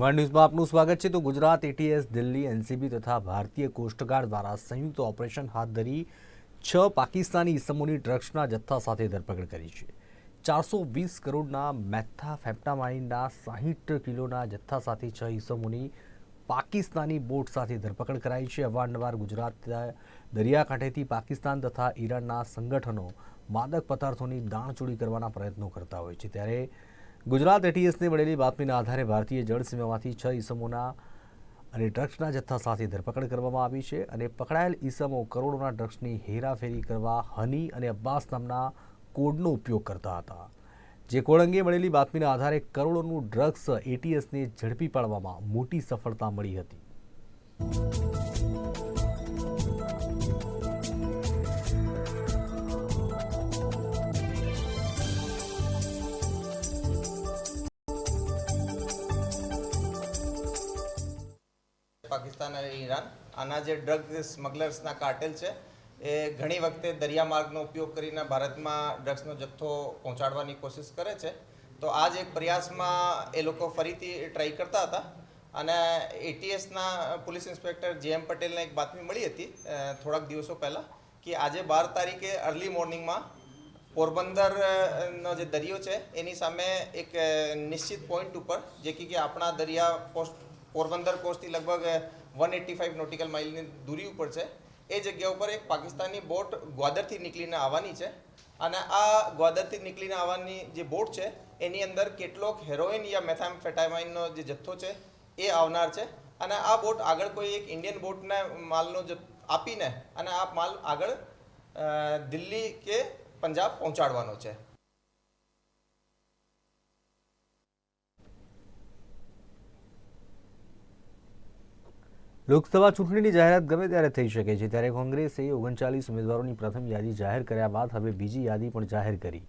World ન્યૂઝમાં આપનું સ્વાગત છે. તો ગુજરાત એટીએસ દિલ્હી એનસીબી તથા ભારતીય કોસ્ટગાર્ડ દ્વારા સંયુક્ત ઓપરેશન હાથ ધરી છ પાકિસ્તાની ઇસમોની ડ્રગ્સના જથ્થા સાથે ધરપકડ કરી છે. ચારસો વીસ કરોડના મેથાફેપ્ટામાઇનના સાહીઠ કિલોના જથ્થા સાથે છ ઇસમોની પાકિસ્તાની બોટ સાથે ધરપકડ કરાઈ છે. અવારનવાર ગુજરાત દરિયાકાંઠેથી પાકિસ્તાન તથા ઈરાનના સંગઠનો માદક પદાર્થોની દાણચોરી કરવાના પ્રયત્નો કરતા હોય છે. ત્યારે ગુજરાત એટીએસને મળેલી બાતમીના આધારે ભારતીય જળ સીમામાંથી છ ઈસમોના અને ડ્રગ્સના જથ્થા સાથે ધરપકડ કરવામાં આવી છે અને પકડાયેલ ઈસમો કરોડોના ડ્રગ્સની હેરાફેરી કરવા હની અને અબ્બાસ નામના કોડનો ઉપયોગ કરતા હતા. જે કોડ અંગે મળેલી બાતમીના આધારે કરોડોનું ડ્રગ્સ એટીએસને ઝડપી પાડવામાં મોટી સફળતા મળી હતી. પાકિસ્તાન અને ઈરાન. આના જે ડ્રગ સ્મગલર્સના કાર્ટેલ છે, એ ઘણી વખતે દરિયામાર્ગનો ઉપયોગ કરીને ભારતમાં ડ્રગ્સનો જથ્થો પહોંચાડવાની કોશિશ કરે છે. તો આ જ એક પ્રયાસમાં એ લોકો ફરીથી ટ્રાય કરતા હતા. અને એટીએસના પોલીસ ઇન્સ્પેક્ટર જે એમ પટેલને એક બાતમી મળી હતી થોડાક દિવસો પહેલાં, કે આજે બાર તારીખે અર્લી મોર્નિંગમાં પોરબંદર નો જે દરિયો છે, એની સામે એક નિશ્ચિત પોઈન્ટ ઉપર, જે કે આપણા દરિયા કોસ્ટ પોરબંદર કોસ્ટથી લગભગ વન એટી ફાઇવ નોટિકલ માઇલની દૂરી ઉપર છે. એ જગ્યા ઉપર એક પાકિસ્તાની બોટ ગ્વાદરથી નીકળીને આવવાની છે. અને આ ગ્વાદરથી નીકળીને આવવાની જે બોટ છે, એની અંદર કેટલોક હેરોઇન યા મેથામ્ફેટામાઇનનો જે જથ્થો છે, એ આવનાર છે. અને આ બોટ આગળ કોઈ એક ઇન્ડિયન બોટને માલનો જ આપીને અને આ માલ આગળ દિલ્હી કે પંજાબ પહોંચાડવાનો છે. લોકસભા ચૂંટણીની જાહેરાત ગમે ત્યારે થઈ શકે છે, ત્યારે કોંગ્રેસે ઓગણચાલીસ ઉમેદવારોની પ્રથમ યાદી જાહેર કર્યા બાદ હવે બીજી યાદી પણ જાહેર કરી.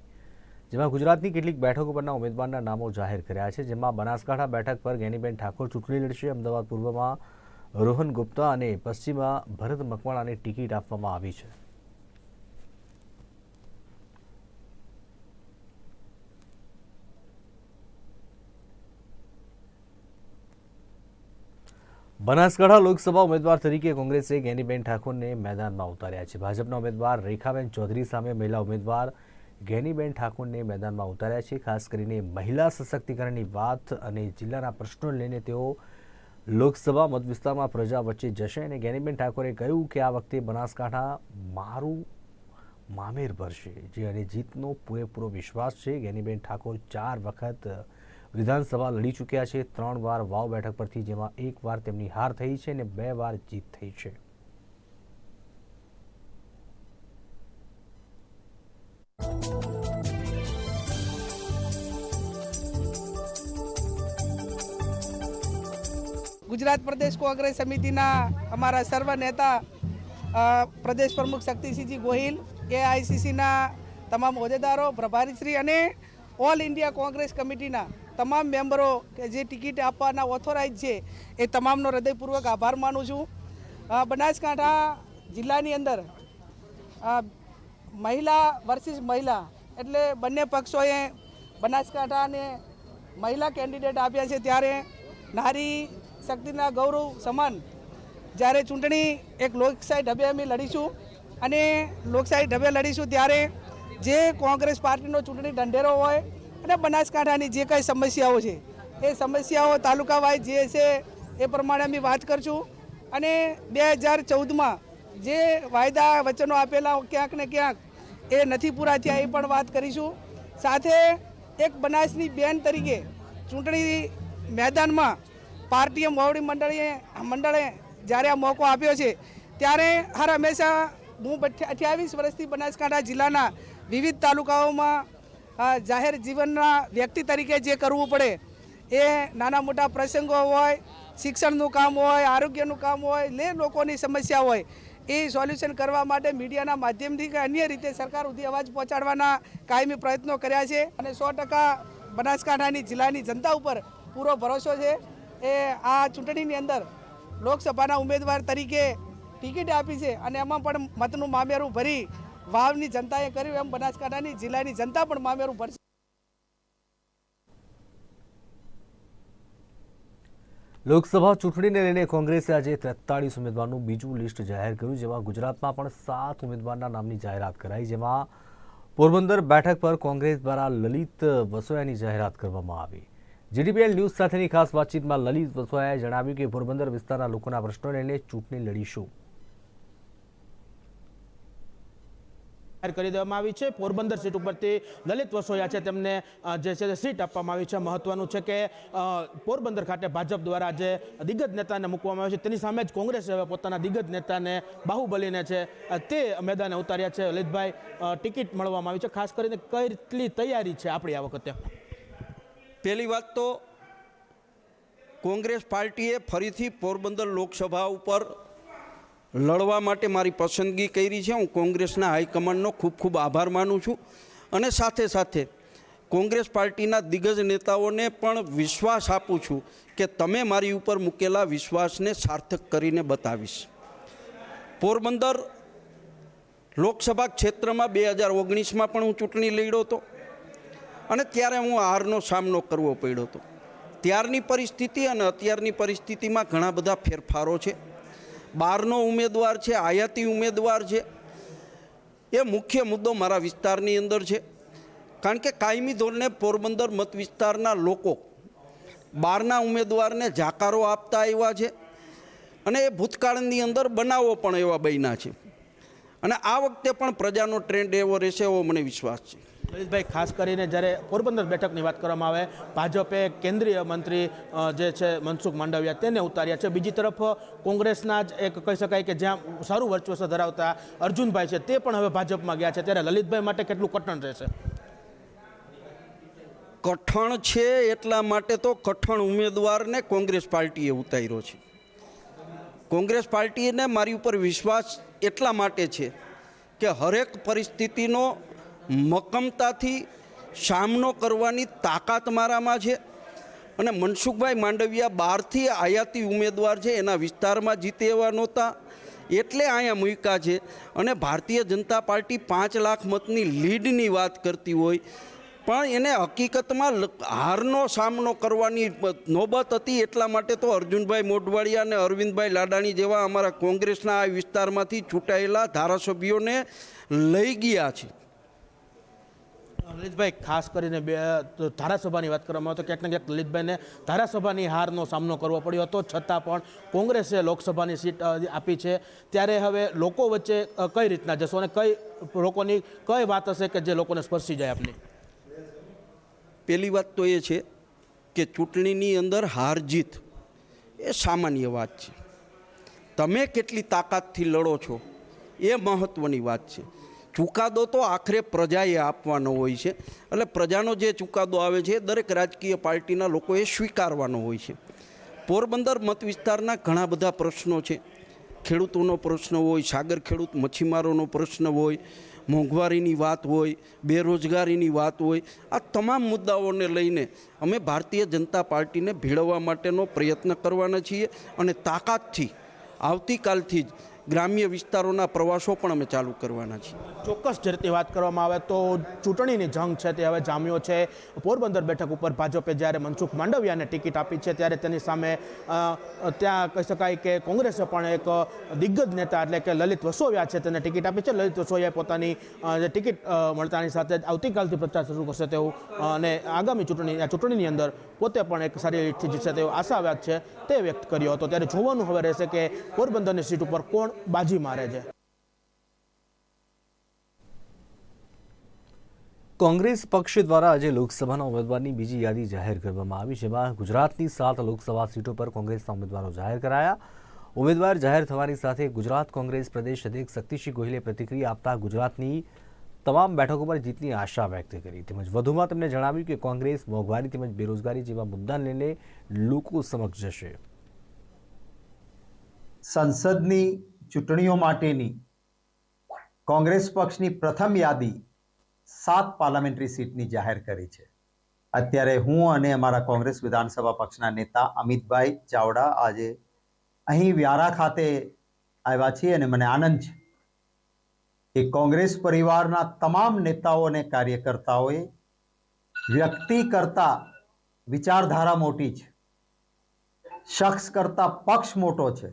જેમાં ગુજરાતની કેટલીક બેઠકો પરના ઉમેદવારના નામો જાહેર કર્યા છે, જેમાં બનાસકાંઠા બેઠક પર ગેનીબેન ઠાકોર ચૂંટણી લડશે, અમદાવાદ પૂર્વમાં રોહન ગુપ્તા અને પશ્ચિમમાં ભરત મકવાણાને ટિકિટ આપવામાં આવી છે. બનાસકાંઠા લોકસભા ઉમેદવાર તરીકે કોંગ્રેસે ગેનીબેન ઠાકોરને મેદાનમાં ઉતાર્યા છે. ભાજપના ઉમેદવાર રેખાબેન ચૌધરી સામે મહિલા ઉમેદવાર ગેનીબેન ઠાકોરને મેદાનમાં ઉતાર્યા છે. ખાસ કરીને મહિલા સશક્તિકરણની વાત અને જિલ્લાના પ્રશ્નો લઈને તેઓ લોકસભા મતવિસ્તારમાં પ્રજા વચ્ચે જશે અને ગેનીબેન ઠાકોરે કહ્યું કે આ વખતે બનાસકાંઠા મારું મામેર ભરશે. જે અને જીતનો પૂરેપૂરો વિશ્વાસ છે. ગેનીબેન ઠાકોર ચાર વખત વિધાનસભા લડી ચૂક્યા છે. ત્રણ વાર વાવ બેઠક પરથી જેમાં એક વાર તેમની હાર થઈ છે અને બે વાર જીત થઈ છે. ગુજરાત પ્રદેશ કોંગ્રેસ સમિતિના અમારા સર્વ નેતા પ્રદેશ પ્રમુખ શક્તિસિંહજી ગોહિલ એઆઈસીસીના તમામ હોદ્દેદારો, પ્રભારીશ્રી અને ઓલ ઇન્ડિયા કોંગ્રેસ કમિટીના તમામ મેમ્બરો કે જે ટિકિટ આપવાના ઓથોરાઇઝ છે, એ તમામનો હૃદયપૂર્વક આભાર માનું છું. બનાસકાંઠા જિલ્લાની અંદર મહિલા વર્સિસ મહિલા, એટલે બંને પક્ષોએ બનાસકાંઠાને મહિલા કેન્ડિડેટ આપ્યા છે ત્યારે નારી શક્તિના ગૌરવ સમાન. જ્યારે ચૂંટણી એક લોકશાહી ઢબે અમે લડીશું અને લોકશાહી ઢબે લડીશું ત્યારે જે કોંગ્રેસ પાર્ટીનો ચૂંટણી ઢંઢેરો હોય અને બનાસકાંઠાની જે કંઈ સમસ્યાઓ છે, એ સમસ્યાઓ તાલુકાવાઇઝ જે છે, એ પ્રમાણે અમે વાત કરશું. અને બે હજાર ચૌદમાં જે વાયદા વચનો આપેલા ક્યાંક ને ક્યાંક, એ નથી પૂરા થયા, એ પણ વાત કરીશું. સાથે એક બનાસની બેન તરીકે ચૂંટણી મેદાનમાં પાર્ટીએ મોવડી મંડળીએ, મંડળે જ્યારે આ મોકો આપ્યો છે, ત્યારે હર હંમેશા હું અઠ્યાવીસ વર્ષથી બનાસકાંઠા જિલ્લાના વિવિધ તાલુકાઓમાં જાહેર જીવનના વ્યક્તિ તરીકે જે કરવું પડે, એ નાના મોટા પ્રસંગો હોય, શિક્ષણનું કામ હોય, આરોગ્યનું કામ હોય, લે લોકોની સમસ્યા હોય, એ સોલ્યુશન કરવા માટે મીડિયાના માધ્યમથી કે અન્ય રીતે સરકાર સુધી અવાજ પહોંચાડવાના કાયમી પ્રયત્નો કર્યા છે અને સો ટકા બનાસકાંઠાની જિલ્લાની જનતા ઉપર પૂરો ભરોસો છે. એ આ ચૂંટણીની અંદર લોકસભાના ઉમેદવાર તરીકે ટિકિટ આપી છે અને એમાં પણ મતનું મામેરું ભરી વાવની જનતાએ કર્યું એમ બનાસકાંઠાની જિલ્લાની જનતા પણ મામેરું ભરશે. લોકસભા ચૂંટણીને લઈને કોંગ્રેસે આજે ત્રેતાળીસ ઉમેદવારનું બીજું લિસ્ટ જાહેર કર્યું, જેમાં ગુજરાતમાં પણ સાત ઉમેદવારના નામની જાહેરાત કરાઈ, જેમાં પોરબંદર બેઠક પર કોંગ્રેસ દ્વારા લલિત વસોયાની જાહેરાત કરવામાં આવી. જીડીપીએલ ન્યૂઝ સાથેની ખાસ વાતચીતમાં લલિત વસોયાએ જણાવ્યું કે પોરબંદર વિસ્તારના લોકોના પ્રશ્નો લઈને ચૂંટણી લડીશું. જાહેર કરી દેવામાં આવી છે. પોરબંદર સીટ ઉપરથી લલિત વસોયા છે. તેમને જે છે સીટ આપવામાં આવી છે. મહત્વનું છે કે પોરબંદર ખાતે ભાજપ દ્વારા જે દિગ્ગજ નેતાને મૂકવામાં આવે છે, તેની સામે જ કોંગ્રેસે હવે પોતાના દિગ્ગજ નેતાને બાહુબલીને છે તે મેદાને ઉતાર્યા છે. લલિતભાઈ ટિકિટ મળવામાં આવી છે. ખાસ કરીને રીતની તૈયારી છે આપણી આ વખતે? પહેલી વાત તો કોંગ્રેસ પાર્ટીએ ફરીથી પોરબંદર લોકસભા ઉપર લડવા માટે મારી પસંદગી કરી છે. હું કોંગ્રેસના હાઈકમાન્ડનો ખૂબ ખૂબ આભાર માનું છું. અને સાથે સાથે કોંગ્રેસ પાર્ટીના દિગ્ગજ નેતાઓને પણ વિશ્વાસ આપું છું કે તમે મારી ઉપર મૂકેલા વિશ્વાસને સાર્થક કરીને બતાવીશ. પોરબંદર લોકસભા ક્ષેત્રમાં બે હજાર ઓગણીસમાં પણ હું ચૂંટણી લડ્યો હતો. અને ત્યારે હું હારનો સામનો કરવો પડ્યો હતો. ત્યારની પરિસ્થિતિ અને અત્યારની પરિસ્થિતિમાં ઘણા બધા ફેરફારો છે. બહારનો ઉમેદવાર છે, આયાતી ઉમેદવાર છે. એ મુખ્ય મુદ્દો મારા વિસ્તારની અંદર છે. કારણ કે કાયમી ધોરણે પોરબંદર મત વિસ્તારના લોકો બહારના ઉમેદવારને જાકારો આપતા આવ્યા છે અને એ ભૂતકાળની અંદર બનાવો પણ એવા બન્યા છે. અને આ વખતે પણ પ્રજાનો ટ્રેન્ડ એવો રહેશે એવો મને વિશ્વાસ છે. લલિતભાઈ ખાસ કરીને જ્યારે પોરબંદર બેઠકની વાત કરવામાં આવે, ભાજપે કેન્દ્રીય મંત્રી જે છે મનસુખ માંડવિયા તેને ઉતાર્યા છે. બીજી તરફ, કોંગ્રેસના જ એક કહી શકાય કે જ્યાં સારું વર્ચસ્વ ધરાવતા અર્જુનભાઈ છે, તે પણ હવે ભાજપમાં ગયા છે. ત્યારે લલિતભાઈ માટે કેટલું કઠણ રહેશે? કઠણ છે એટલા માટે તો કઠણ ઉમેદવારને કોંગ્રેસ પાર્ટીએ ઉતાર્યો છે. કોંગ્રેસ પાર્ટીને મારી ઉપર વિશ્વાસ એટલા માટે છે કે હરેક પરિસ્થિતિનો મક્કમતાથી સામનો કરવાની તાકાત મારામાં છે. અને મનસુખભાઈ માંડવિયા બહારથી આયાતી ઉમેદવાર છે, એના વિસ્તારમાં જીતે એવા નહોતા. એટલે અહીંયા મૂક્યા છે. અને ભારતીય જનતા પાર્ટી પાંચ લાખ મતની લીડની વાત કરતી હોય, પણ એને હકીકતમાં હારનો સામનો કરવાની નોબત હતી એટલા માટે તો અર્જુનભાઈ મોઢવાડિયા અને અરવિંદભાઈ લાડાણી જેવા અમારા કોંગ્રેસના આ વિસ્તારમાંથી છૂટાયેલા ધારાસભ્યોને લઈ ગયા છે. લલિતભાઈ, ખાસ કરીને બે ધારાસભાની વાત કરવામાં આવે તો ક્યાંક ને ક્યાંક લલિતભાઈને ધારાસભાની હારનો સામનો કરવો પડ્યો હતો. છતાં પણ કોંગ્રેસે લોકસભાની સીટ આપી છે. ત્યારે હવે લોકો વચ્ચે કઈ રીતના જશો અને કઈ લોકોની, કઈ વાત હશે કે જે લોકોને સ્પર્શી જાય આપની? પહેલી વાત તો એ છે કે ચૂંટણીની અંદર હાર જીત એ સામાન્ય વાત છે. તમે કેટલી તાકાતથી લડો છો એ મહત્ત્વની વાત છે. ચુકાદો તો આખરે પ્રજાએ આપવાનો હોય છે. એટલે પ્રજાનો જે ચુકાદો આવે છે દરેક રાજકીય પાર્ટીના લોકોએ સ્વીકારવાનો હોય છે. પોરબંદર મત વિસ્તારના ઘણા બધા પ્રશ્નો છે. ખેડૂતોનો પ્રશ્ન હોય, સાગર ખેડૂત મચ્છીમારોનો પ્રશ્ન હોય, મોંઘવારીની વાત હોય, બેરોજગારીની વાત હોય, આ તમામ મુદ્દાઓને લઈને અમે ભારતીય જનતા પાર્ટીને ભેળવવા માટેનો પ્રયત્ન કરવાના છીએ અને તાકાતથી, આવતીકાલથી જ ગ્રામ્ય વિસ્તારોના પ્રવાસો પણ અમે ચાલુ કરવાના છીએ. ચોક્કસ, જે વાત કરવામાં આવે તો ચૂંટણીની જંગ છે તે હવે જામ્યો છે. પોરબંદર બેઠક ઉપર ભાજપે જ્યારે મનસુખ માંડવિયાને ટિકિટ આપી છે, ત્યારે તેની સામે ત્યાં કહી શકાય કે કોંગ્રેસે પણ એક દિગ્ગજ નેતા એટલે કે લલિત વસોયા છે તેને ટિકિટ આપી છે. લલિત વસોયાએ પોતાની જે ટિકિટ મળતાની સાથે જ આવતીકાલથી પ્રચાર શરૂ કરશે તેવું અને આગામી ચૂંટણી ચૂંટણીની અંદર પોતે પણ એક સારી રીતથી જીતશે તેવો આશાવાદ છે તે વ્યક્ત કર્યો હતો. ત્યારે જોવાનું હવે રહેશે કે પોરબંદરની સીટ ઉપર કોણ બાજી મારે છે. કોંગ્રેસ પક્ષ દ્વારા આજે લોકસભાના ઉમેદવારની બીજી યાદી જાહેર કરવામાં આવી જેમાં ગુજરાતની સાત લોકસભા સીટો પર કોંગ્રેસના ઉમેદવારો જાહેર કરાયા. ઉમેદવાર જાહેર થવાની સાથે ગુજરાત કોંગ્રેસ પ્રદેશ અધ્યક્ષ શક્તિસિંહ ગોહિલે પ્રતિક્રિયા આપતા ગુજરાતની તમામ બેઠકો પર જીતની આશા વ્યક્ત કરી. તેમજ વધુમાં તેમણે જણાવ્યું કે કોંગ્રેસ મોંઘવારી તેમજ બેરોજગારી જેવા મુદ્દાને લઈને લોકો સમક્ષ જશે. સંસદની ચૂંટણીઓ માટેની કોંગ્રેસ પક્ષની પ્રથમ યાદી સાત પાર્લામેન્ટરી સીટની જાહેર કરી છે. અત્યારે હું અને અમારા કોંગ્રેસ વિધાનસભા પક્ષના નેતા અમિતભાઈ ચાવડા આજે અહીં વ્યારા ખાતે આવ્યા છીએ અને મને આનંદ છે કે કોંગ્રેસ પરિવારના તમામ નેતાઓ અને કાર્યકર્તાઓએ વ્યક્તિ કરતા વિચારધારા મોટી છે. શખ્સ કરતાં પક્ષ મોટો છે.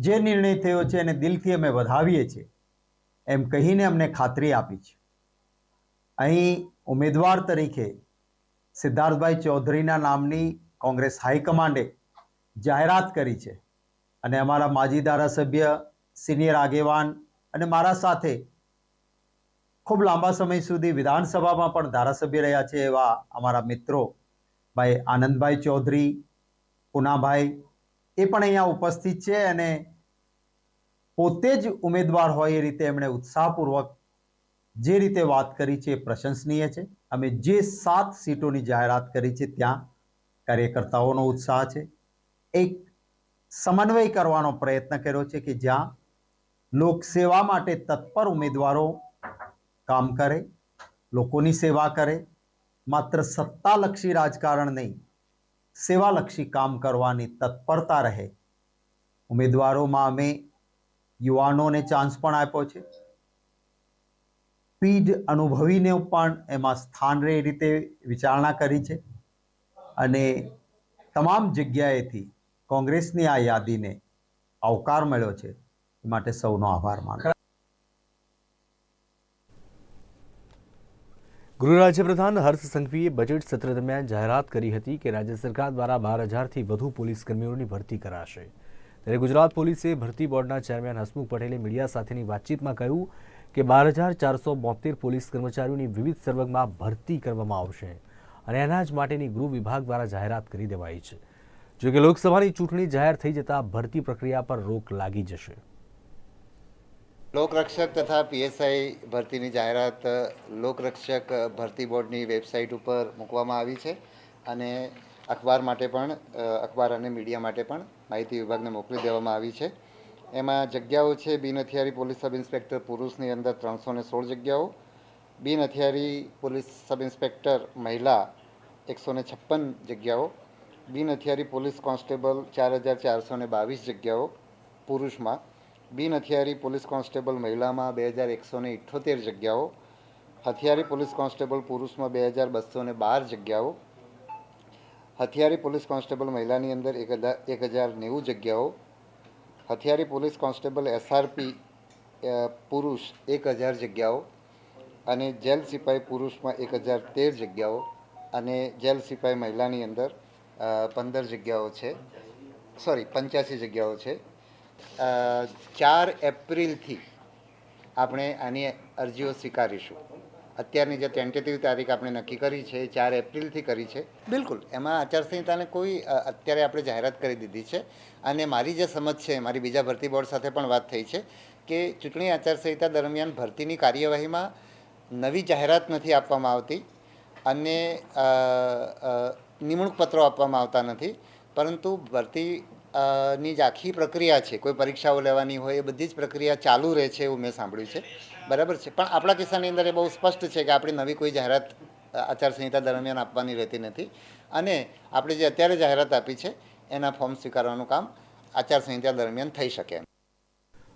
જે નિર્ણય થયો છે એને દિલથી અમે વધાવીએ છીએ. એમ કહીને અમને ખાતરી આપી છે. અહીં ઉમેદવાર તરીકે સિદ્ધાર્થભાઈ ચૌધરીના નામની કોંગ્રેસ હાઈકમાન્ડે જાહેરાત કરી છે અને અમારા માજી ધારાસભ્ય, સિનિયર આગેવાન અને મારા સાથે ખૂબ લાંબા સમય સુધી વિધાનસભામાં પણ ધારાસભ્ય રહ્યા છે એવા અમારા મિત્રો ભાઈ આનંદભાઈ ચૌધરી, પૂનાભાઈ એ પણ અહીંયા ઉપસ્થિત છે અને પોતે જ ઉમેદવાર હોય એ રીતે એમણે ઉત્સાહપૂર્વક જે રીતે વાત કરી છે એ પ્રશંસનીય છે. અમે જે સાત સીટોની જાહેરાત કરી છે ત્યાં કાર્યકર્તાઓનો ઉત્સાહ છે. એક સમન્વય કરવાનો પ્રયત્ન કર્યો છે કે જ્યાં લોકસેવા માટે તત્પર ઉમેદવારો કામ કરે, લોકોની સેવા કરે, માત્ર સત્તાલક્ષી રાજકારણ નહીં સેવાલક્ષી કામ કરવાની તત્પરતા રહે. ઉમેદવારોમાં અમે યુવાનોને ચાન્સ પણ આપ્યો છે. પીઢ અનુભવીને પણ એમાં સ્થાન રહે રીતે વિચારણા કરી છે. અને તમામ જગ્યાએથી કોંગ્રેસની આ યાદીને આવકાર મળ્યો છે. માટે સૌનો આભાર માનું ગૃહ રાજ્યપ્રધાન હર્ષ સંઘવીએ બજેટ સત્ર દરમિયાન જાહેરાત કરી હતી કે રાજ્ય સરકાર દ્વારા બાર હજારથી વધુ પોલીસ કર્મીઓની ભરતી કરાશે. ત્યારે ગુજરાત પોલીસે ભરતી બોર્ડના ચેરમેન હસમુખ પટેલે મીડિયા સાથેની વાતચીતમાં કહ્યું કે બાર હજાર ચારસો બોતેર પોલીસ કર્મચારીઓની વિવિધ સર્વગમાં ભરતી કરવામાં આવશે અને એના જ માટેની ગૃહ વિભાગ દ્વારા જાહેરાત કરી દેવાઈ છે. જોકે લોકસભાની ચૂંટણી જાહેર થઈ જતાં ભરતી પ્રક્રિયા પર રોક લાગી જશે. લોકરક્ષક તથા પીએસઆઈ ભરતીની જાહેરાત લોકરક્ષક ભરતી બોર્ડની વેબસાઇટ ઉપર મૂકવામાં આવી છે અને અખબાર માટે પણ અખબાર અને મીડિયા માટે પણ માહિતી વિભાગને મોકલી દેવામાં આવી છે. એમાં જગ્યાઓ છે, બિન હથિયારી પોલીસ સબ ઇન્સ્પેક્ટર પુરુષની અંદર ત્રણસો ને સોળ જગ્યાઓ, બિન હથિયારી પોલીસ સબ ઇન્સ્પેક્ટર મહિલા એકસો ને છપ્પન જગ્યાઓ, બિન હથિયારી પોલીસ કોન્સ્ટેબલ ચાર હજાર ચારસો ને બાવીસ જગ્યાઓ પુરુષમાં બિન હથિયારી પોલીસ કોન્સ્ટેબલ મહિલામાં બે હજાર એકસો ને ઇઠ્ઠોતેર જગ્યાઓ, હથિયારી પોલીસ કોન્સ્ટેબલ પુરુષમાં બે હજાર બસો ને બાર જગ્યાઓ, હથિયારી પોલીસ કોન્સ્ટેબલ મહિલાની અંદર એક હજાર એક હજાર નેવું જગ્યાઓ, હથિયારી પોલીસ કોન્સ્ટેબલ એસઆરપી પુરુષ એક હજાર જગ્યાઓ અને જેલ સિપાઈ પુરુષમાં એક હજાર તેર જગ્યાઓ અને જેલ સિપાઈ મહિલાની અંદર પંદર જગ્યાઓ છે. સોરી, પંચ્યાસી જગ્યાઓ છે. ચાર એપ્રિલથી આપણે આની અરજીઓ સ્વીકારીશું. અત્યારની જે ટેન્ટેટિવ તારીખ આપણે નક્કી કરી છે ચાર એપ્રિલથી કરી છે. બિલકુલ. એમાં આચારસંહિતાને કોઈ અત્યારે આપણે જાહેરાત કરી દીધી છે. અને મારી જે સમજ છે મારી બીજા ભરતી બોર્ડ સાથે પણ વાત થઈ છે કે ચૂંટણી આચારસંહિતા દરમિયાન ભરતીની કાર્યવાહીમાં નવી જાહેરાત નથી આપવામાં આવતી અને નિમણૂક પત્રો આપવામાં આવતા નથી. પરંતુ ભરતી ની જે આખી પ્રક્રિયા છે. કોઈ પરીક્ષાઓ લેવાની હોય એ બધી જ પ્રક્રિયા ચાલુ રહે છે એવું મેં સાંભળ્યું છે. બરાબર છે. પણ આપણા કિસ્સાની અંદર એ બહુ સ્પષ્ટ છે કે આપણે નવી કોઈ જાહેરાત આચારસંહિતા દરમિયાન આપવાની રહેતી નથી. અને આપણે જે અત્યારે જાહેરાત આપી છે, એના ફોર્મ સ્વીકારવાનું કામ આચારસંહિતા દરમિયાન થઈ શકે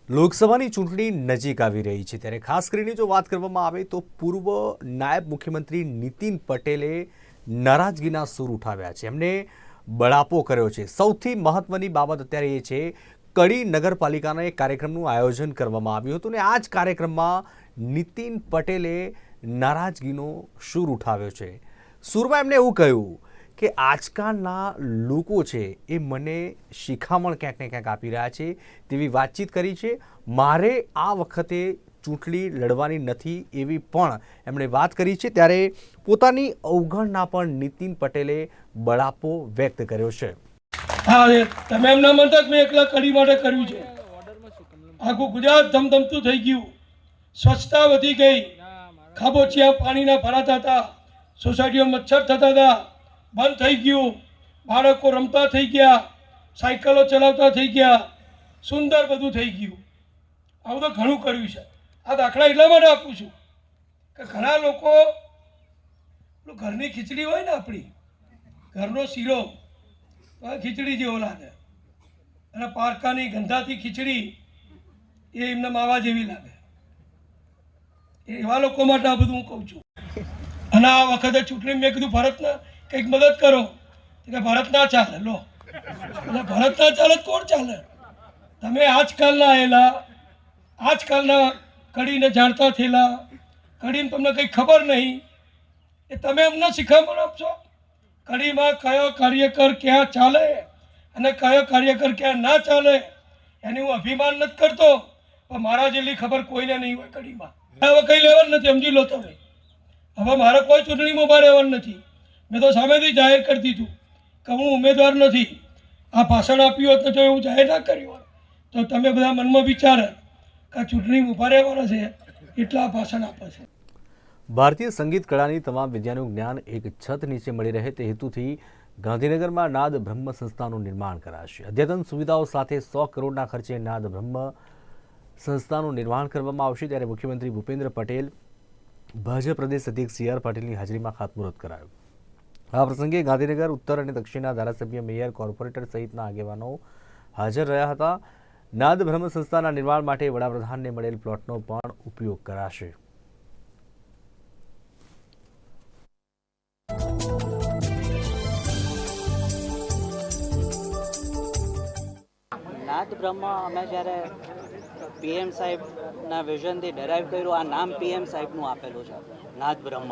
લોકસભાની ચૂંટણી નજીક આવી રહી છે. ત્યારે ખાસ કરીને જો વાત કરવામાં આવે તો પૂર્વ નાયબ મુખ્યમંત્રી નીતિન પટેલે નારાજગીના સૂર ઉઠાવ્યા છે. એમને બળાપો કર્યો છે. સૌથી મહત્વની બાબત અત્યારે એ છે, કડી નગરપાલિકાના એક કાર્યક્રમનું આયોજન કરવામાં આવ્યું હતું અને આ જ કાર્યક્રમમાં નીતિન પટેલે નારાજગીનો સૂર ઉઠાવ્યો છે. સૂરમાં એમણે એવું કહ્યું કે આજકાલના લોકો છે એ મને શિખામણ ક્યાંક ને ક્યાંક આપી રહ્યા છે તેવી વાતચીત કરી છે. મારે આ વખતે ચૂંટણી લડવાની નથી એવી પણ એમણે વાત કરી છે ત્યારે પોતાની અવગણના પણ નીતિન પટેલે બળાપો વ્યક્ત કર્યો છે. હા તમે એમ ના મેં એકલા કડી માટે કર્યું છે. આખું ગુજરાત ધમધમતું થઈ ગયું. સ્વચ્છતા વધી ગઈ. ખાબોચિયા પાણીના ભરાતા હતા. સોસાયટીઓ મચ્છર થતા હતા. બંધ થઈ ગયું. બાળકો રમતા થઈ ગયા. સાયકલો ચલાવતા થઈ ગયા. સુંદર બધું થઈ ગયું. આ તો ઘણું કર્યું છે. આ દાખલા એટલા માટે આપું છું કે ઘણા લોકો ઘરની ખીચડી હોય ને આપણી, ઘરનો શીરો ખીચડી જેવો લાગે. અને પારકાની ગંધાથી ખીચડી એ એમને માવા જેવી લાગે. એવા લોકો માટે આ બધું હું કહું છું. અને આ વખતે ચૂંટણી મેં કીધું, ભારતને કંઈક મદદ કરો. કે, ભારત ના ચાલે, લો. એટલે ભરત ના ચાલે કોણ ચાલે? તમે આજકાલના આવેલા આજકાલના કડીને જાણતા થયેલા. કડીને તમને કંઈ ખબર નહીં. એ તમે એમને શીખામણ આપશો? કડીમાં કયો કાર્યકર ક્યાં ચાલે અને કયો કાર્યકર ક્યાં ના ચાલે એની હું અભિમાન નથી કરતો. પણ મારા જેટલી ખબર કોઈને નહીં હોય કડીમાં. હવે કંઈ લેવાનું નથી, સમજી લો તમે. હવે મારે કોઈ ચૂંટણીમાં ઊભા રહેવાનું નથી. મેં તો સામેથી જાહેર કરી દીધું કે હું ઉમેદવાર નથી. આ ભાષણ આપ્યું હોત ને જો એવું જાહેર ના કર્યું હોત. તો તમે બધા મનમાં વિચારે કે આ ચૂંટણીમાં ઊભા રહેવાના છે, એટલા ભાષણ આપે છે. ભારતીય સંગીત કળાની તમામ વિદ્યાનું જ્ઞાન એક છત નીચે મળી રહે તે હેતુથી ગાંધીનગરમાં નાદ બ્રહ્મ સંસ્થાનું નિર્માણ કરાશે. અદ્યતન સુવિધાઓ સાથે સો કરોડના ખર્ચે નાદ બ્રહ્મ સંસ્થાનું નિર્માણ કરવામાં આવશે ત્યારે મુખ્યમંત્રી ભૂપેન્દ્ર પટેલ ભાજપ પ્રદેશ અધ્યક્ષ સી આર પાટીલની હાજરીમાં ખાતમુહૂર્ત કરાયું. આ પ્રસંગે ગાંધીનગર, ઉત્તર અને દક્ષિણના ધારાસભ્ય મેયર કોર્પોરેટર સહિતના આગેવાનો હાજર રહ્યા હતા. નાદ બ્રહ્મ સંસ્થાના નિર્માણ માટે વડાપ્રધાનને મળેલ પ્લોટનો પણ ઉપયોગ કરાશે. નાદ બ્રહ્મ અમે જ્યારે પીએમ સાહેબના વિઝનથી ડેરાઈવ કર્યું, આ નામ પીએમ સાહેબનું આપેલું છે, નાદ બ્રહ્મ.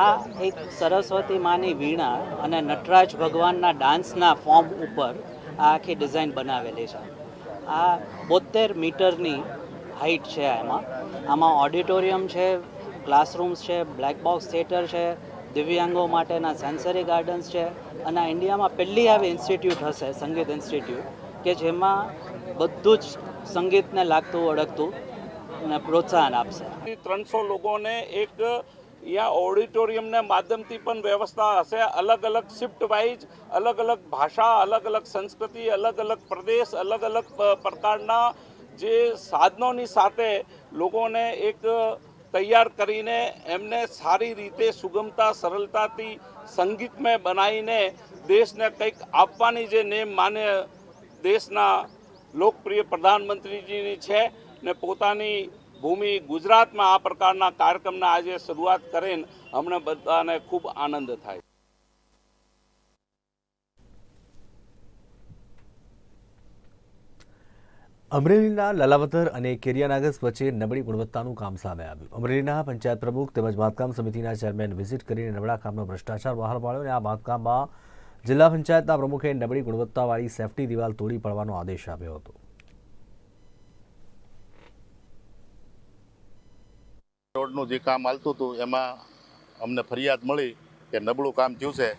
આ એક સરસ્વતી માની વીણા અને નટરાજ ભગવાનના ડાન્સના ફોર્મ ઉપર આ આખી ડિઝાઇન બનાવેલી છે. આ બોતેર મીટરની હાઇટ છે એમાં. આમાં ઓડિટોરિયમ છે ક્લાસરૂમ્સ છે બ્લેક બોક્સ થિયેટર છે, દિવ્યાંગો માટેના સેન્સરી ગાર્ડન્સ છે અને ઇન્ડિયામાં પહેલી આવી ઇન્સ્ટિટ્યૂટ હશે, સંગીત ઇન્સ્ટિટ્યૂટ કે જેમાં બધું જ સંગીતને લાગતું, ઓળખતું ને પ્રોત્સાહન આપશે. ત્રણસો લોકોને એક અહીંયા ઓડિટોરિયમને માધ્યમથી પણ વ્યવસ્થા હશે. અલગ અલગ શિફ્ટ વાઇઝ અલગ અલગ ભાષા, અલગ અલગ સંસ્કૃતિ, અલગ અલગ પ્રદેશ, અલગ અલગ પ્રકારના જે સાધનોની સાથે લોકોને એક તૈયાર કરીને એમને સારી રીતે સુગમતા, સરળતાથી સંગીતમય બનાવીને દેશને કંઈક આપવાની જે નેમ માન્ય દેશના લોકપ્રિય પ્રધાનમંત્રીજીની છે ને પોતાની ભૂમિ ગુજરાતમાં આ પ્રકારના કાર્યક્રમના આજે શરૂઆત કરીને અમને બધાને ખૂબ આનંદ થાય અમરેલીના લલાવતર અને કેરિયાનાગસ વચ્ચે નબળી ગુણવત્તાનું કામ સામે આવ્યું. અમરેલીના પંચાયત પ્રમુખ તેમજ બાંધકામ સમિતિના ચેરમેન વિઝિટ કરીને નબળા કામનો ભ્રષ્ટાચાર બહાર પાડ્યો અને આ બાંધકામમાં જિલ્લા પંચાયતના પ્રમુખે નબળી ગુણવત્તાવાળી સેફટી દિવાલ તોડી પાડવાનો આદેશ આપ્યો હતો. રોડનું જે કામ હાલતું હતું, એમાં અમને ફરિયાદ મળી કે નબળું કામ થયું છે.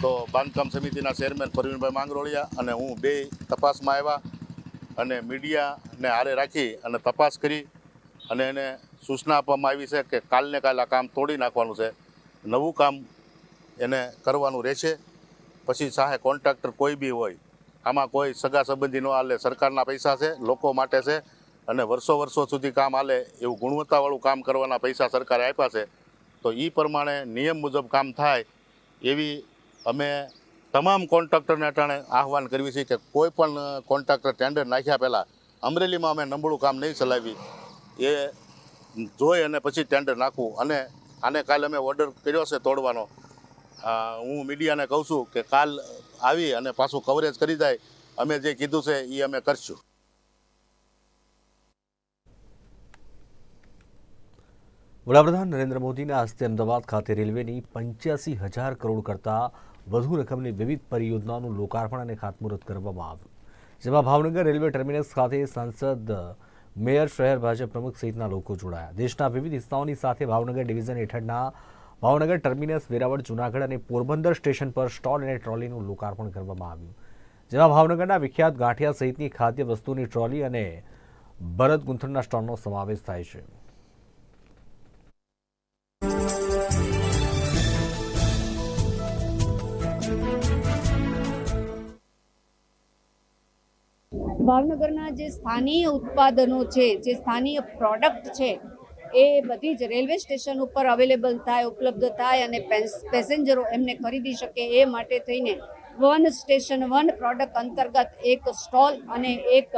તો બાંધકામ સમિતિના ચેરમેન પરવીનભાઈ માંગરોળિયા અને હું બે તપાસમાં આવ્યા અને મીડિયાને આરે રાખી અને તપાસ કરી અને એને સૂચના આપવામાં આવી છે કે કાલને કાલ આ કામ તોડી નાખવાનું છે. નવું કામ એને કરવાનું રહેશે. પછી ચાહે કોન્ટ્રાક્ટર કોઈ બી હોય, આમાં કોઈ સગા સંબંધી ન હાલે સરકારના પૈસા છે, લોકો માટે છે. અને વર્ષો વર્ષો સુધી કામ હાલે એવું ગુણવત્તાવાળું કામ કરવાના પૈસા સરકારે આપ્યા છે, તો એ પ્રમાણે નિયમ મુજબ કામ થાય એવી અમે તમામ કોન્ટ્રાક્ટરને અટાણે આહવાન કરવી છે કે કોઈ પણ કોન્ટ્રાક્ટર ટેન્ડર નાખ્યા પહેલાં અમરેલીમાં અમે નબળું કામ નહીં ચલાવી. એ જોઈ અને પછી ટેન્ડર નાખવું અને આને કાલે અમે ઓર્ડર કર્યો છે તોડવાનો. હું મીડિયાને કહું છું કે કાલ આવી અને પાછું કવરેજ કરી જાય. અમે જે કીધું છે એ અમે કરશું. વડાપ્રધાન નરેન્દ્ર મોદીના હસ્તે અમદાવાદ ખાતે રેલવેની પંચ્યાસી હજાર કરોડ કરતાં વધુ રકમની વિવિધ પરિયોજનાઓનું લોકાર્પણ અને ખાતમુહૂર્ત કરવામાં આવ્યું. જેમાં ભાવનગર રેલવે ટર્મિનસ ખાતે સાંસદ, મેયર, શહેર ભાજપ પ્રમુખ સહિતના લોકો જોડાયા. દેશના વિવિધ હિસ્સાઓની સાથે ભાવનગર ડિવિઝન હેઠળના ભાવનગર ટર્મિનસ, વેરાવળ, જૂનાગઢ અને પોરબંદર સ્ટેશન પર સ્ટોલ અને ટ્રોલીનું લોકાર્પણ કરવામાં આવ્યું. જેમાં ભાવનગરના વિખ્યાત ગાંઠિયા સહિતની ખાદ્ય વસ્તુની ટ્રોલી અને ભરત ગૂંથણના સ્ટોલનો સમાવેશ થાય છે. ભાવનગરના જે સ્થાનીય ઉત્પાદનો છે, જે સ્થાનીય પ્રોડક્ટ છે, એ બધી જ રેલવે સ્ટેશન ઉપર અવેલેબલ થાય, ઉપલબ્ધ થાય અને પેસેન્જરો એમને ખરીદી શકે એ માટે થઈને વન સ્ટેશન, વન પ્રોડક્ટ અંતર્ગત એક સ્ટોલ અને એક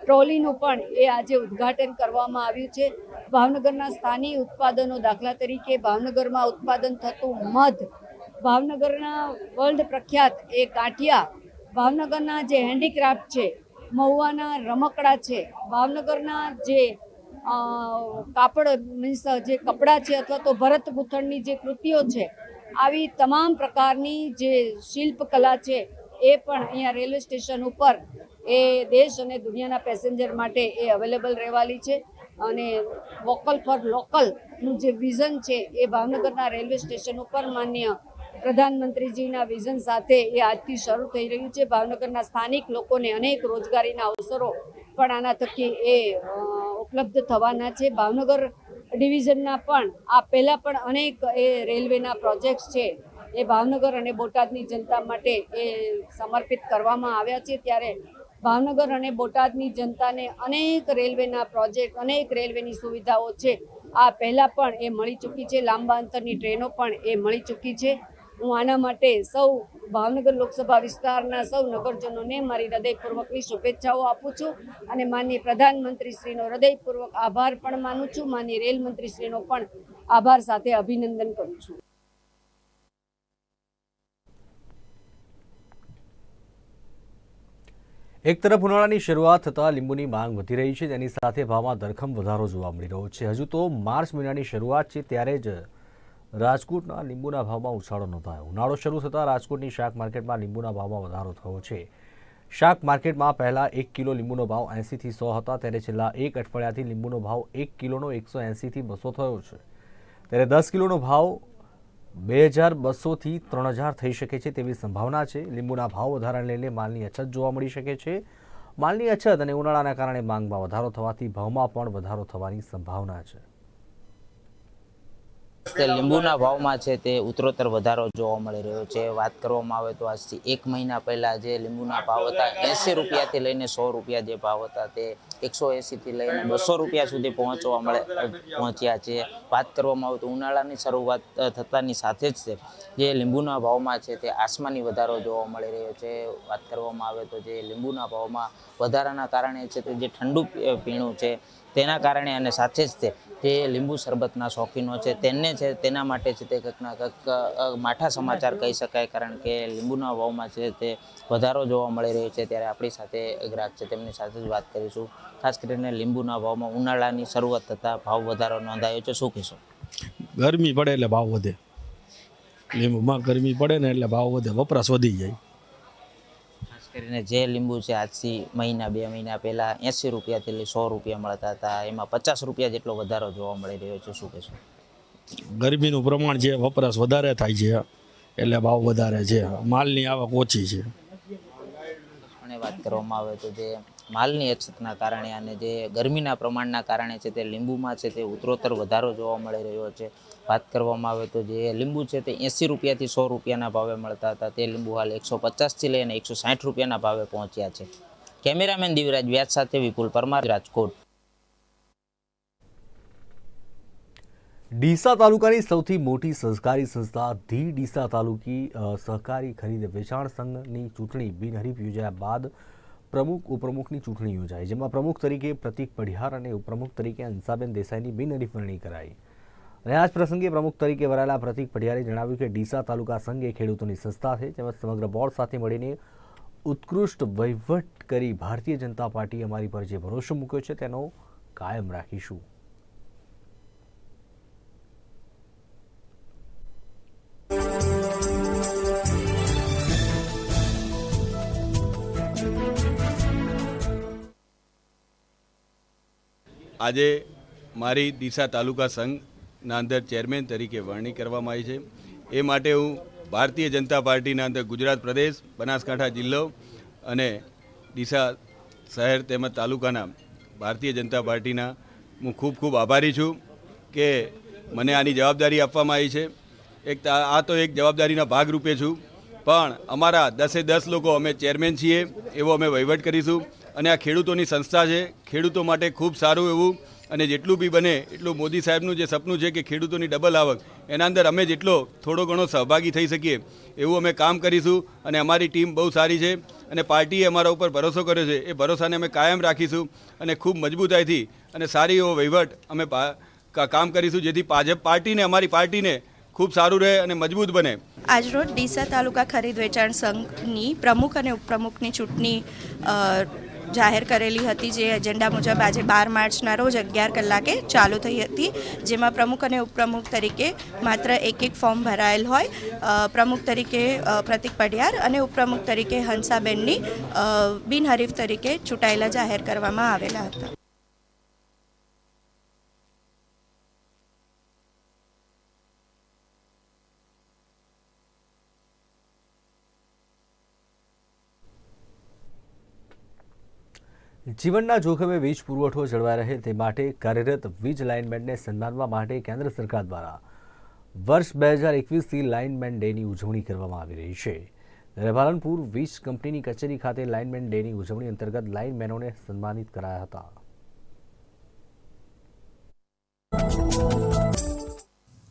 ટ્રોલીનું પણ એ આજે ઉદ્ઘાટન કરવામાં આવ્યું છે. ભાવનગરના સ્થાનિક ઉત્પાદનો દાખલા તરીકે ભાવનગરમાં ઉત્પાદન થતું મધ, ભાવનગરના વર્લ્ડ પ્રખ્યાત એ કાંઠિયા, ભાવનગરના જે હેન્ડીક્રાફ્ટ છે મહુવાના રમકડા છે. ભાવનગરના જે કાપડ મીન્સ જે કપડાં છે અથવા તો ભરત ગૂંથણની જે કૃતિઓ છે, આવી તમામ પ્રકારની જે શિલ્પકલા છે એ પણ અહીંયા રેલવે સ્ટેશન ઉપર એ દેશ અને દુનિયાના પેસેન્જર માટે એ અવેલેબલ રહેવાની છે. અને વોકલ ફોર લોકલનું જે વિઝન છે એ ભાવનગરના રેલવે સ્ટેશન ઉપર માન્ય પ્રધાનમંત્રીજીના વિઝન સાથે એ આજથી શરૂ થઈ રહ્યું છે. ભાવનગરના સ્થાનિક લોકોને અનેક રોજગારીના અવસરો પણ આના થકી એ ઉપલબ્ધ થવાના છે. ભાવનગર ડિવિઝનના પણ આ પહેલાં પણ અનેક એ રેલવેના પ્રોજેક્ટ્સ છે. એ ભાવનગર અને બોટાદની જનતા માટે એ સમર્પિત કરવામાં આવ્યા છે. ત્યારે ભાવનગર અને બોટાદની જનતાને અનેક રેલવેના પ્રોજેક્ટ, અનેક રેલવેની સુવિધાઓ છે. આ પહેલાં પણ એ મળી ચૂકી છે. લાંબા અંતરની ટ્રેનો પણ એ મળી ચૂકી છે. હું આના માટે સૌ ભાવનગર લોકસભા વિસ્તારના સૌ નગરજનોને મારી હૃદયપૂર્વકની શુભેચ્છાઓ આપું છું અને માનનીય પ્રધાનમંત્રીશ્રીનો હૃદયપૂર્વક આભાર પણ માનું છું. માનનીય રેલ પણ આભાર સાથે અભિનંદન કરું છું. એક તરફ ઉનાળાની શરૂઆત થતાં લીંબુની માંગ વધી રહી છે. તેની સાથે ભાવમાં ધરખમ વધારો જોવા મળી રહ્યો છે. હજુ તો માર્ચ મહિનાની શરૂઆત છે, ત્યારે જ રાજકોટના લીંબુના ભાવમાં ઉછાળો નોંધાયો. ઉનાળો શરૂ થતાં રાજકોટની શાક માર્કેટમાં લીંબુના ભાવમાં વધારો થયો છે. શાક માર્કેટમાં પહેલાં એક કિલો લીંબુનો ભાવ એંસીથી સો હતા, ત્યારે છેલ્લા એક અઠવાડિયાથી લીંબુનો ભાવ એક કિલોનો એકસો એંસીથી બસો થયો છે. ત્યારે દસ કિલોનો ભાવ બે હજાર બસોથી ત્રણ હજાર થઈ શકે છે તેવી સંભાવના છે. લીંબુના ભાવ વધારાને લઈને માલની અછત જોવા મળી શકે છે. માલની અછત અને ઉનાળાના કારણે માંગમાં વધારો થવાથી ભાવમાં પણ વધારો થવાની સંભાવના છે. તે લીંબુના ભાવમાં છે તે ઉત્તરોત્તર વધારો જોવા મળી રહ્યો છે. વાત કરવામાં આવે તો આજથી એક મહિના પહેલા જે લીંબુના ભાવ હતા એંસી રૂપિયાથી લઈને સો રૂપિયા જે ભાવ હતા તે એકસો એંસીથી લઈને બસો રૂપિયા સુધી પહોંચવા મળે પહોંચ્યા છે. વાત કરવામાં આવે તો ઉનાળાની શરૂઆત થતાની સાથે જ છે. જે લીંબુના ભાવમાં છે તે આસમાની વધારો જોવા મળી રહ્યો છે. વાત કરવામાં આવે તો જે લીંબુના ભાવમાં વધારાના કારણે છે તે જે ઠંડુ પીણું છે તેના કારણે અને સાથે જ તે જે લીંબુ શરબતના શોખીનો છે તેને છે તેના માટે છે તે કંઈકના કંઈક માઠા સમાચાર કહી શકાય. કારણ કે લીંબુના ભાવમાં છે તે વધારો જોવા મળી રહ્યો છે. ત્યારે આપણી સાથે ગ્રાહક છે તેમની સાથે જ વાત કરીશું. ખાસ કરીને લીંબુના ભાવમાં ઉનાળાની શરૂઆત થતાં ભાવ વધારો નોંધાયો છે. શું કહેશો? ગરમી પડે એટલે ભાવ વધે. લીંબુમાં ગરમી પડે ને એટલે ભાવ વધે. વપરાશ વધી જાય. ખાસ કરીને જે લીંબુ છે આજથી મહિના બે મહિના પહેલાં એંસી રૂપિયાથી લઈ સો રૂપિયા મળતા હતા. એમાં પચાસ રૂપિયા જેટલો વધારો જોવા મળી રહ્યો છે. શું કહેશો? ગરમીનું પ્રમાણ જે વપરાશ વધારે થાય છે એટલે ભાવ વધારે છે. માલની આવક ઓછી છે. અને વાત કરવામાં આવે તો જે માલની અછતના કારણે અને જે ગરમીના પ્રમાણના કારણે છે તે લીંબુમાં છે તે ઉત્તરોત્તર વધારો જોવા મળી રહ્યો છે. વાત કરવામાં આવે તો જે લીંબુ છે તે એંસી રૂપિયાથી સો રૂપિયાના ભાવે મળતા હતા. તે લીંબુ હાલ એકસો પચાસથી લઈને એકસો સાઠ રૂપિયાના ભાવે પહોંચ્યા છે. કેમેરામેન દિવરાજ વ્યાસ સાથે વિપુલ પરમાર, રાજકોટ. ડીસા તાલુકાની સૌથી મોટી સહકારી સંસ્થા ધી ડીસા તાલુકી સહકારી ખરીદ વેચાણ સંઘની ચૂંટણી બિનહરીફ યોજાયા બાદ પ્રમુખ, ઉપપ્રમુખની ચૂંટણી યોજાઈ, જેમાં પ્રમુખ તરીકે પ્રતિક પઢિયાર અને ઉપપ્રમુખ તરીકે અંસાબેન દેસાઈની બિનહરીફ વરણી કરાઈ. અને આ જ પ્રસંગે પ્રમુખ તરીકે વરાયેલા પ્રતિક પઢિયારે જણાવ્યું કે ડીસા તાલુકા સંઘ એ ખેડૂતોની સંસ્થા છે તેમજ સમગ્ર બોર્ડ સાથે મળીને ઉત્કૃષ્ટ વહીવટ કરી ભારતીય જનતા પાર્ટી અમારી પર જે ભરોસો મૂક્યો છે, તેનો કાયમ રાખીશું. આજે મારી ડીસા તાલુકા સંઘના અંદર ચેરમેન તરીકે વરણી કરવામાં આવી છે. એ માટે હું ભારતીય જનતા પાર્ટીના અંદર ગુજરાત પ્રદેશ, બનાસકાંઠા જિલ્લો અને ડીસા શહેર તેમજ તાલુકાના ભારતીય જનતા પાર્ટીના હું ખૂબ ખૂબ આભારી છું કે મને આની જવાબદારી આપવામાં આવી છે. એક આ તો એક જવાબદારીના ભાગરૂપે છું. પણ અમારા દસે દસ લોકો અમે ચેરમેન છીએ, એવો અમે વહીવટ કરીશું. અને આ ખેડૂતોની સંસ્થા છે. ખેડૂતો માટે ખૂબ સારું એવું અને જેટલું બી બને એટલું મોદી સાહેબનું જે સપનું છે કે ખેડૂતોની ડબલ આવક, એના અંદર અમે જેટલો થોડો ઘણો સહભાગી થઈ શકીએ એવું અમે કામ કરીશું અને અમારી ટીમ બહુ સારી છે અને પાર્ટીએ અમારા ઉપર ભરોસો કર્યો છે. એ ભરોસાને અમે કાયમ રાખીશું અને ખૂબ મજબૂતાઈથી અને સારી એવો વહીવટ અમે કામ કરીશું જેથી ભાજપ પાર્ટીને, અમારી પાર્ટીને ખૂબ સારું રહે અને મજબૂત બને. આજરોજ ડીસા તાલુકા ખરીદ વેચાણ સંઘની પ્રમુખ અને ઉપપ્રમુખની ચૂંટણી જાહેર કરેલી હતી જે એજન્ડા મુજબ આજે બાર માર્ચના રોજ અગિયાર કલાકે ચાલુ થઈ હતી, જેમાં પ્રમુખ અને ઉપપ્રમુખ તરીકે માત્ર એક એક ફોર્મ ભરાયેલ હોય. પ્રમુખ તરીકે પ્રતિક પડિયાર અને ઉપપ્રમુખ તરીકે હંસાબેનની બિનહરીફ તરીકે ચૂંટાયેલા જાહેર કરવામાં આવેલા હતા. જીવનના જોખમે વીજ પુરવઠો જળવાઈ રહે તે માટે કાર્યરત વીજ લાઇનમેનને સન્માનવા માટે કેન્દ્ર સરકાર દ્વારા વર્ષ બે હજાર એકવીસથી લાઇનમેન ડેની ઉજવણી કરવામાં આવી રહી છે. ત્યારે વીજ કંપનીની કચેરી ખાતે લાઇનમેન ડેની ઉજવણી અંતર્ગત લાઇનમેનોને સન્માનિત કરાયા હતા.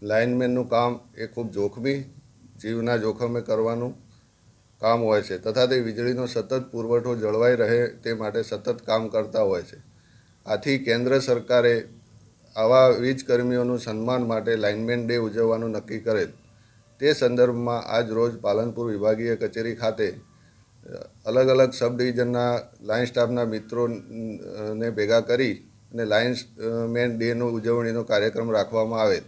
લાઇનમેનનું કામ એ ખૂબ જોખમી જીવના જોખમે કરવાનું કામ હોય છે. તથા તે વીજળીનો સતત પુરવઠો જળવાઈ રહે તે માટે સતત કામ કરતા હોય છે. આથી કેન્દ્ર સરકારે આવા વીજકર્મીઓનું સન્માન માટે લાઇનમેન ડે ઉજવવાનું નક્કી કરેલ તે સંદર્ભમાં આજ રોજ પાલનપુર વિભાગીય કચેરી ખાતે અલગ અલગ સબ ડિવિઝનના લાઇન સ્ટાફના મિત્રોને ભેગા કરી અને લાઇન મેન ડેનો ઉજવણીનો કાર્યક્રમ રાખવામાં આવે.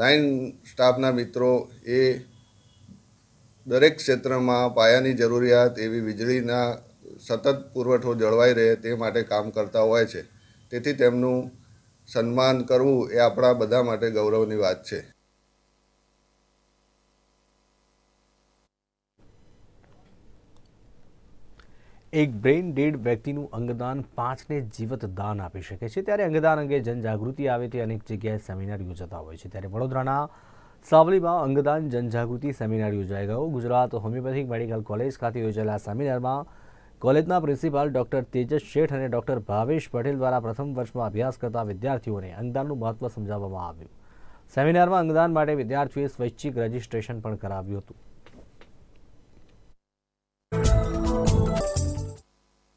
લાઇન સ્ટાફના મિત્રો એ દરેક ક્ષેત્રમાં પાયાની જરૂરિયાત એવી વીજળીના સતત પુરવઠો જળવાઈ રહે તે માટે કામ કરતા હોય છે. તેથી તેમનું સન્માન કરવું એ આપણા બધા માટે ગૌરવની વાત છે. એક બ્રેઇન ડેડ વ્યક્તિનું અંગદાન પાંચને જીવત દાન આપી શકે છે. ત્યારે અંગદાન અંગે જનજાગૃતિ આવે તે અનેક જગ્યાએ સેમિનાર યોજાતા હોય છે. ત્યારે વડોદરાના સાવલીમાં અંગદાન જનજાગૃતિ સેમિનાર યોજાઈ ગયો. ગુજરાત હોમિયોપેથિક મેડિકલ કોલેજ ખાતે યોજાયેલા સેમિનારમાં કોલેજના પ્રિન્સિપાલ ડોક્ટર તેજસ શેઠ અને ડોક્ટર ભાવેશ પટેલ દ્વારા પ્રથમ વર્ષમાં અભ્યાસ કરતા વિદ્યાર્થીઓને અંગદાનનું મહત્વ સમજાવવામાં આવ્યું. સેમિનારમાં અંગદાન માટે વિદ્યાર્થીઓએ સ્વૈચ્છિક રજીસ્ટ્રેશન પણ કરાવ્યું હતું.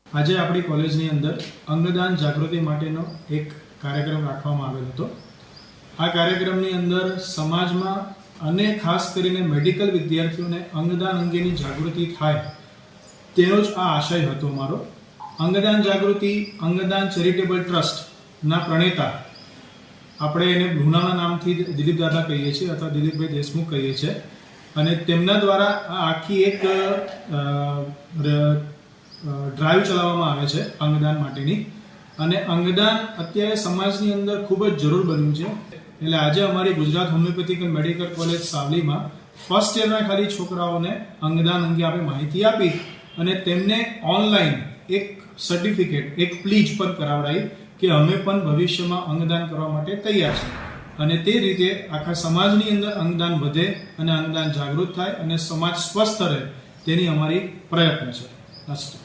આજે આપણી કોલેજની અંદર અંગદાન જાગૃતિ માટેનો એક કાર્યક્રમ રાખવામાં આવેલ હતો. આ કાર્યક્રમની અંદર સમાજમાં અને ખાસ કરીને મેડિકલ વિદ્યાર્થીઓને અંગદાન અંગેની જાગૃતિ થાય તેનો જ આ આશય હતો મારો. અંગદાન જાગૃતિ, અંગદાન ચેરિટેબલ ટ્રસ્ટના પ્રણેતા આપણે એને ભૂનાના નામથી દિલીપ દાદા કહીએ છીએ અથવા દિલીપભાઈ દેશમુખ કહીએ છીએ. અને તેમના દ્વારા આ આખી એક ડ્રાઈવ ચલાવવામાં આવે છે અંગદાન માટેની. અને અંગદાન અત્યારે સમાજની અંદર ખૂબ જ જરૂર બન્યું છે. એટલે આજે અમારી ગુજરાત હોમિયોપેથિક મેડિકલ કોલેજ સાવલીમાં ફર્સ્ટ યરના ખાલી છોકરાઓને અંગદાન અંગે આપણે માહિતી આપી અને તેમને ઓનલાઈન એક સર્ટિફિકેટ એક પ્લીજ પણ કરાવડાવી કે અમે પણ ભવિષ્યમાં અંગદાન કરવા માટે તૈયાર છીએ. અને તે રીતે આખા સમાજની અંદર અંગદાન વધે અને અંગદાન જાગૃત થાય અને સમાજ સ્વસ્થ રહે તેની અમારી પ્રયત્ન છે. અસ્તુ.